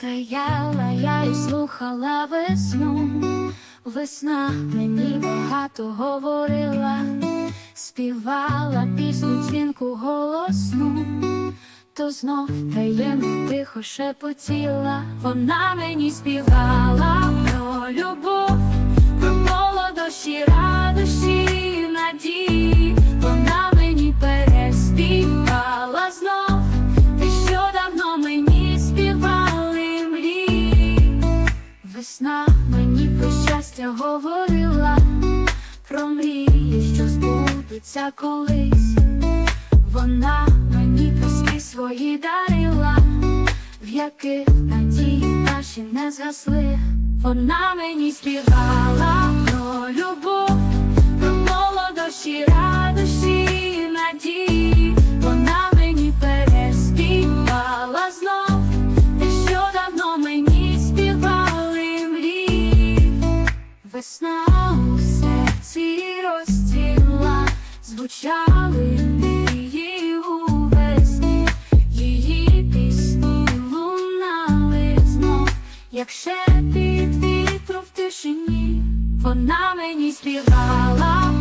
Стояла я і слухала весну, весна мені багато говорила, співала пісню дзвінку голосну, то знов таємно тихо шепотіла, вона мені співала про любов, про молодощі, радощі, надії, Весна мені про щастя говорила, про мрії, що збудуться колись. Вона мені пісні свої дарила, в яких надії наші не згасли. Вона мені співала Весна у серці розтіла, звучали її у весні, її пісні лунали знов, як шепіт вітру в тишині, вона мені співала